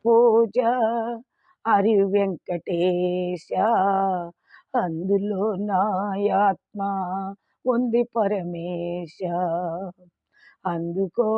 పూజ. హరి వెంకటేశ అందులో నాయాత్మ ఉంది పరమేశ. అందుకో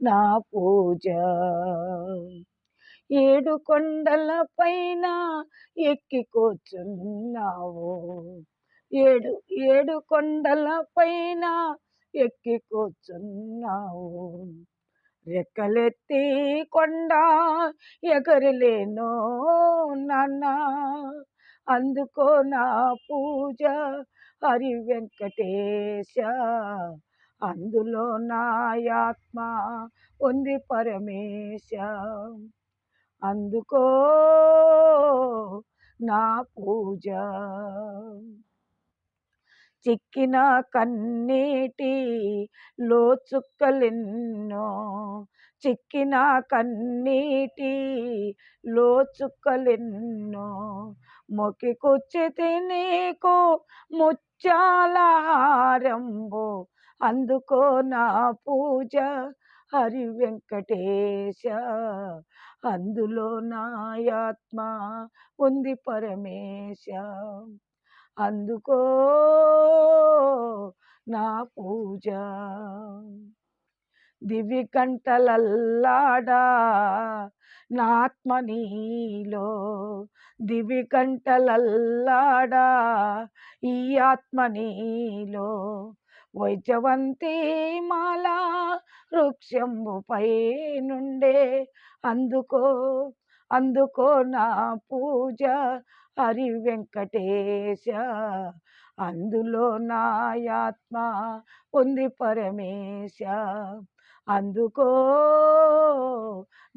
నా పూజ. ఏడు కొండల పైన ఎక్కి కూర్చున్నావు. ఏడు ఏడు కొండల పైన ఎక్కి కూర్చున్నావు. రెక్కలెత్తి కొండ ఎగరలేనో నాన్న. అందుకో నా పూజ హరి వెంకటేశ. అందులో నా ఆత్మ ఉంది పరమేశ. అందుకో నా పూజ. చిక్కిన కన్నీటి లోచుక్కలెన్నో చిక్కిన కన్నీటి లోచుక్కలెన్నో మొక్కికొచ్చితి నీకు ముచ్చాలారంబో అందుకో నా పూజ హరి వెంకటేశ. అందులో నా ఆత్మ ఉంది పరమేశ. అందుకో నా పూజ. దివి కంటలల్లాడా నాత్మ నీలో. దివి కంటలల్లాడా ఈ ఆత్మ నీలో. వైజవంతి మాల వృక్షంబుపై నుండే అందుకో అందుకో నా పూజ హరి వెంకటేశ. అందులో నా ఆత్మ ఉంది పరమేశ అందుకో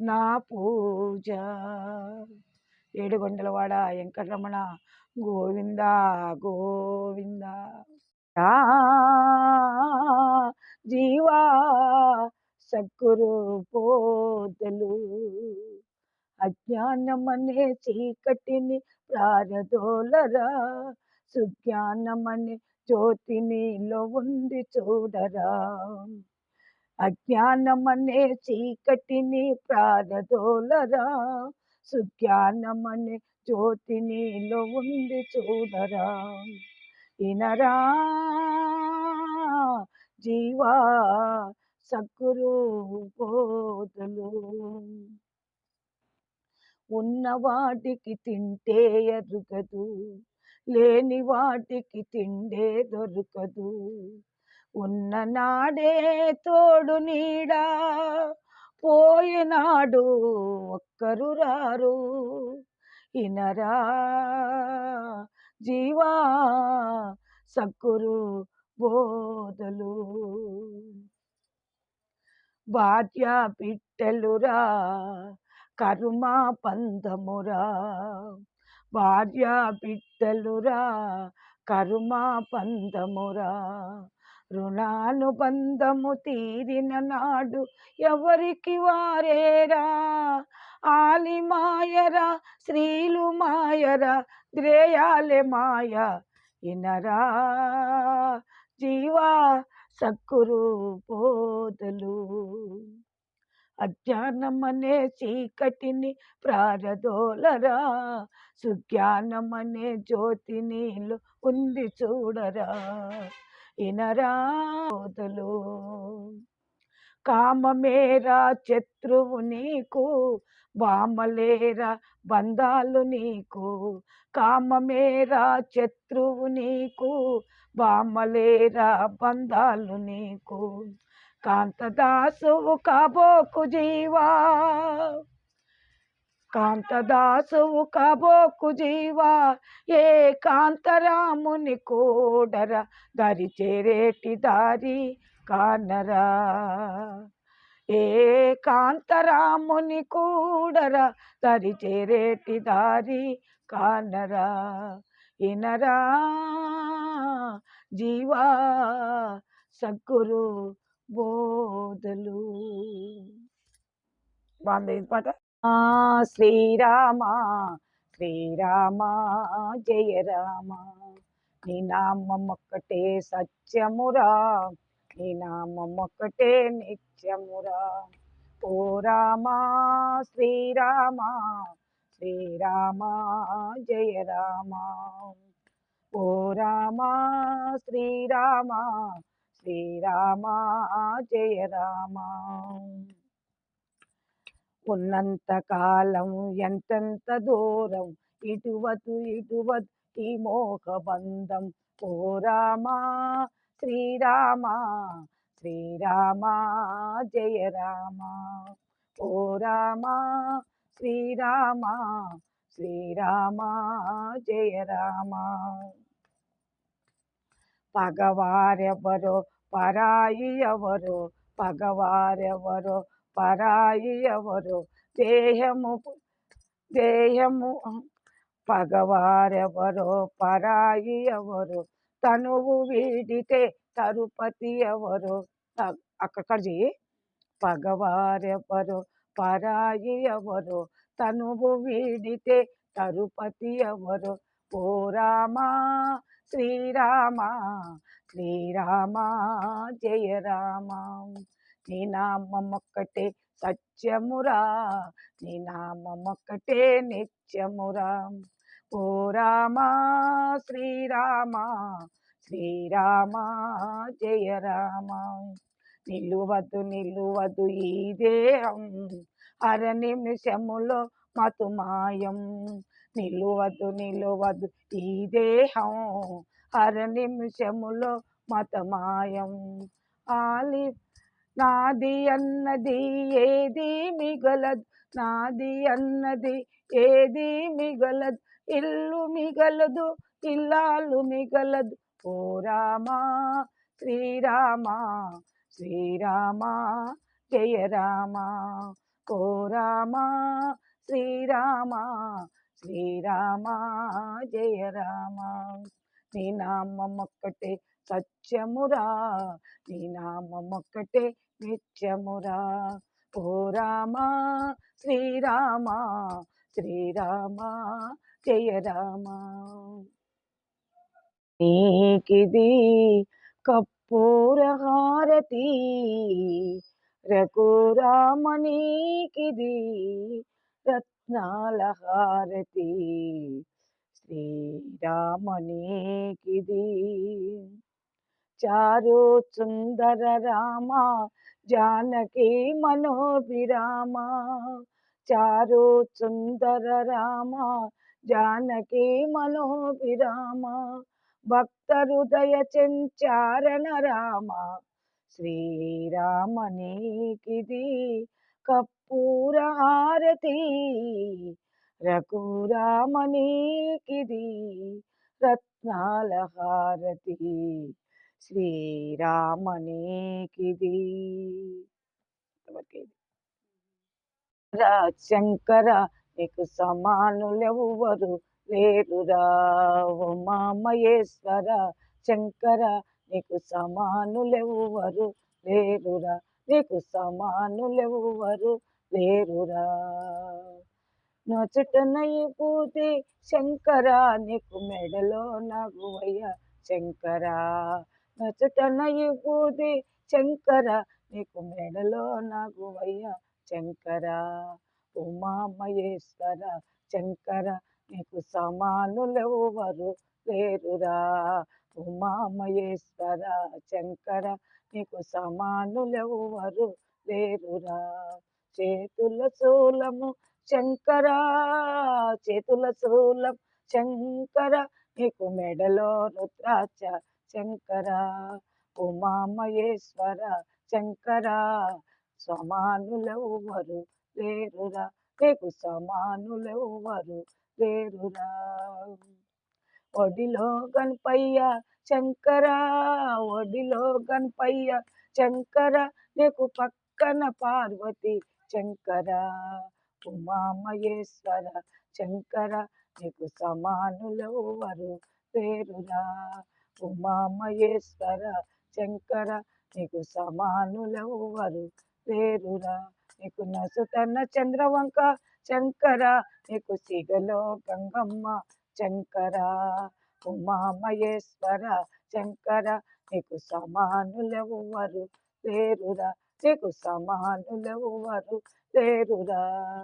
నా పూజ. ఏడుగొండలవాడ వెంకటరమణ గోవింద గోవింద. జీవా సక్కురు పోతలు అజ్ఞానమనే చీకటిని ప్రారదోలరా సుజ్ఞానమని జ్యోతి నీలో ఉంది చూడరా. అజ్ఞానమనే చీకటిని ప్రారదోలరా సుజ్ఞానమనే జ్యోతినిలో ఉంది చూడరా. ఇనరా జీవా సక్కురు బోధలు. ఉన్నవాటికి తింటే ఎరుగదు. లేని వాటికి తిండే దొరకదు. ఉన్న నాడే తోడు నీడా. పోయినాడు ఒక్కరు రారు. ఇనరా జీవా సక్కురు బోధలు. బాధ్య పిట్టలురా కరుమా పందమురా భార్య బిడ్డలురా కరుమా పందమురా రుణానుబంధము తీరిన నాడు ఎవరికి వారేరా? ఆలి మాయరా స్త్రీలు మాయరా ద్రేయాలే మాయ. ఇనరా జీవా సక్కురు పోదలు అజ్ఞానమనే చీకటిని ప్రారదోలరా. సుజ్ఞానమనే జ్యోతి నీళ్ళు ఉంది చూడరా. ఇనరా కామమేరా శత్రువు నీకు బామలేరా బంధాలు నీకు. కామమేరా శత్రువు నీకు బామలేరా బంధాలు నీకు. కాంతదాసువు కాబోకు జీవా. కాంతదాసువు కాబోకు జీవా. ఏ కాంతరాముని కోడర దరి చేరేటి దారి కానరా. ఏ కాంతరాముని కూడర దరి చేరేటి దారి కానరా. ఇనరా జీవా సద్గురు బోధలు బాగుంది ఈ పాట? ఆ శ్రీరామ శ్రీరామ జయ రామ. నీ నామం ఒక్కటే సత్యమురా నీ నామం ఒక్కటే నిత్యమురా. ఓ రామా శ్రీరామ శ్రీరామ జయ రామ. ఓ రామ శ్రీరామ శ్రీరామ జయ రామ. ఉన్నంత కాలం ఎంతెంత దూరం ఇటువతు ఇటువత్ ఈ మోహబంధం ఓ రామా శ్రీరామ శ్రీరామ జయ రామ. ఓ రామ శ్రీరామ శ్రీరామ జయ రామ. పగవారెవరో పరాయి ఎవరు? పగవారెవరు? పరాయి ఎవరు? దేహము దేహము పగవారెవరో? పరాయి ఎవరు? తనువు వీడితే తరుపతి ఎవరు? అక్కడ చేయి పగవారెవరు? పరాయి ఎవరు? తనువు వీడితే తరుపతి ఎవరు? ఓ రామా శ్రీరామ జయ రామ. నీ నామొక్కటే సత్యమురా నీ నామొక్కటే నిత్యమురా. ఓ రామ శ్రీరామ శ్రీరామ జయ రామ. నిలువదు నిలువదు ఈ దేహం అర నిమిషములో మతుమాయం. నిలువదు నిలువదు ఈ దేహం అర నిమిషములో మతమాయం. ఆలి నాది అన్నది ఏది మిగలదు. నాది అన్నది ఏది మిగలదు. ఇల్లు మిగలదు ఇల్లాలు మిగలదు. ఓ రామా శ్రీరామా శ్రీరామా జయ రామా. ఓ రామా శ్రీరామా శ్రీరామా జయ రామా. నీ నామొక్కటే సత్యమురా. నీ నామొక్కటే నిత్యమురా. ఓ రామ శ్రీరామ శ్రీరామ జయ రామ. నీకిది కప్పూర హారతి రఘురామనీకిది రత్నాల హారతి శ్రీరామనీకిది. చారు సుందర రామ జానకి మనోభిరామ. చారు సుందర రామ జానకి మనోభిరామ. భక్త హృదయ చెంచారణ రామ శ్రీరామనీకిది. కప్పూర హారతి రఘురామనీకిది రత్నాల హారతి శ్రీరామనీకిది శంకర నీకు సమానులెవ్వరు లేరురా మామయేశ్వర శంకర నీకు సమానులెవ్వరు లేరురా నీకు సమానులెవ్వరు లేరురా నొచుటనయి పూతి శంకరా నీకు మెడలో నగువయ్య శంకరా. నొచుటనయి పూతి శంకర నీకు మెడలో నగువయ్య శంకరా. ఉమామహేశ్వర శంకర నీకు సమానులెవ్వరు లేరురా. ఉమామహేశ్వర శంకర నీకు సమానులెవ్వరు లేరురా. చేతుల శూలము శంకరా చేతుల శూలం శంకర నీకు మెడలో రుద్రాచ శంకర ఉమామహేశ్వర శంకర సమానులెవ్వరు లేరురా నీకు సమానులెవ్వరు లేరురా. ఒడిలో గణపయ్య శంకర ఒడిలో గణపయ్య శంకర నీకు పక్కన పార్వతి శంకరా. ఉమామహేశ్వర శంకర నీకు సమానులెవ్వరు పేరురా ఉమామహేశ్వర శంకర నీకు సమానులెవ్వరు పేరురా నీకు నసుతన్న చంద్రవంక శంకర నీకు సిగలో గంగమ్మ శంకర. ఉమామహేశ్వర శంకర నీకు సమానులెవ్వరు లేరురా నీకు సమానులెవ్వరు లేరురా